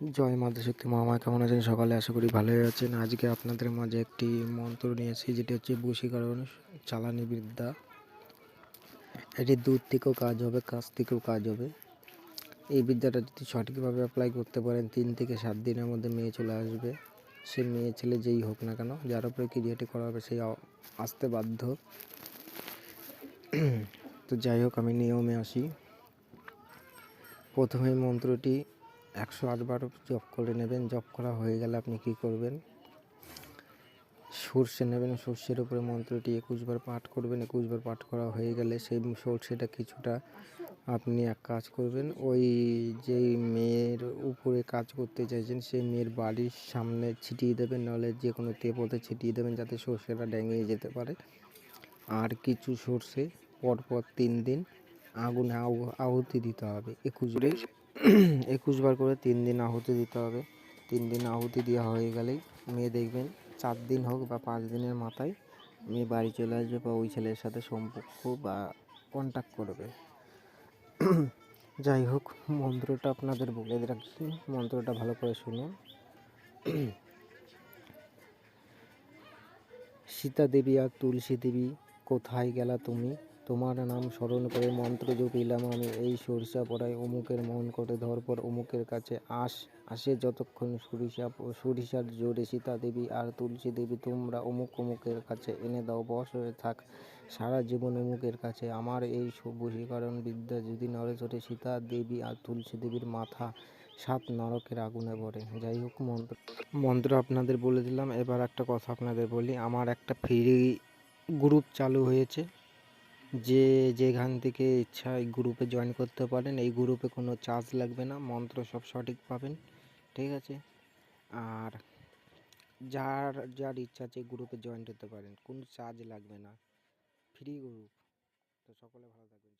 জয় মাতাশক্তি মামা কেমন আছেন সকালে? আশা করি ভালোই আছেন। আজকে আপনাদের মাঝে একটি মন্ত্র নিয়ে এসেছি, যেটি হচ্ছে বশীকরণ, চালানি বিদ্যা। এটি দূর থেকেও কাজ হবে কাছ থেকেও কাজ হবে। এই বিদ্যাটা যদি সঠিকভাবে অ্যাপ্লাই করতে পারেন, তিন থেকে সাত দিনের মধ্যে মেয়ে চলে আসবে। সে মেয়ে, ছেলে যেই হোক না কেন, যার উপরে ক্রিয়াটি করা হবে সেই আসতে বাধ্য। তো যাই হোক, আমি নিয়মে আসি। প্রথমে মন্ত্রটি একশো আটবার জপ করে নেবেন জপ করা হয়ে গেলে আপনি কি করবেন? সর্ষে নেবেন, সর্ষের উপরে মন্ত্রটি একুশবার পাঠ করবেন একুশবার পাঠ করা হয়ে গেলে সেই সর্ষেটা কিছুটা আপনি এক কাজ করবেন, ওই যেই মেয়ের উপরে কাজ করতে চাইছেন, সেই মেয়ের বাড়ির সামনে ছিটিয়ে দেবেন, নাহলে যে কোনো তেপোতে ছিটিয়ে দেবেন যাতে সর্ষেটা ডেঙিয়ে যেতে পারে। আর কিছু সর্ষে পরপর তিন দিন আগুনে আহুতি দিতে হবে। একুশ একুশ বার করে তিন দিন আহুতি দিতে হবে। তিন দিন আহুতি দেওয়া হয়ে গেলেই মেয়ে দেখবেন চার দিন হোক বা পাঁচ দিনের মাথায় মেয়ে বাড়ি চলে আসবে বা ওই ছেলের সাথে সম্পর্ক বা কন্ট্যাক্ট করবে। যাই হোক মন্ত্রটা আপনাদের বলে রাখছি। মন্ত্রটা ভালো করে শুনুন। সীতা দেবী আর তুলসী দেবী কোথায় গেলা তুমি? তোমার নাম স্মরণ করে মন্ত্র জপিলাম আমি, এই সরিষা পড়ায় অমুকের মন করে ধরপর অমুকের কাছে আস, আসে যতক্ষণ সরিষা সরিষার জোরে সীতা দেবী আর তুলসী দেবী, তোমরা অমুক অমুকের কাছে এনে দাও, বস হয়ে থাক। সারা জীবন অমুকের কাছে, আমার এই বশীকরণ বিদ্যা যদি নড়েচড়ে সীতা দেবী আর তুলসী দেবীর মাথা সাত নরকের আগুনে পড়ে যাই হোক, মন্ত্র মন্ত্র আপনাদের বলে দিলাম। এবার একটা কথা আপনাদের বলি, আমার একটা ফ্রি গ্রুপ চালু হয়েছে। যে যেখান থেকে ইচ্ছা এই গ্রুপে জয়েন করতে পারেন। এই গ্রুপে কোনো চার্জ লাগবে না, মন্ত্র সব সঠিক পাবেন, ঠিক আছে? আর যার যার ইচ্ছা আছে গ্রুপে জয়েন হতে পারেন, কোনো চার্জ লাগবে না ফ্রি গ্রুপ তো সকলে ভালো থাকবেন